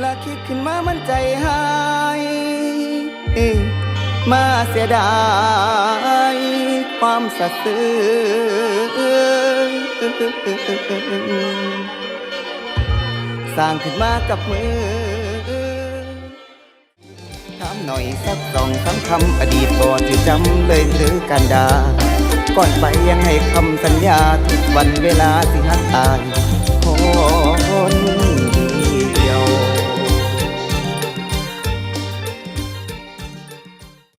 และคิดขึ้นมามันใจหายมาเสียดายความสัตย์ซื่อสร้างขึ้นมากับมือถามหน่อยสักสองสามคำอดีตบ่จะจำเลยหรือกันดา ก่อนไปยังให้คำสัญญาทุกวันเวลาที่หักอาย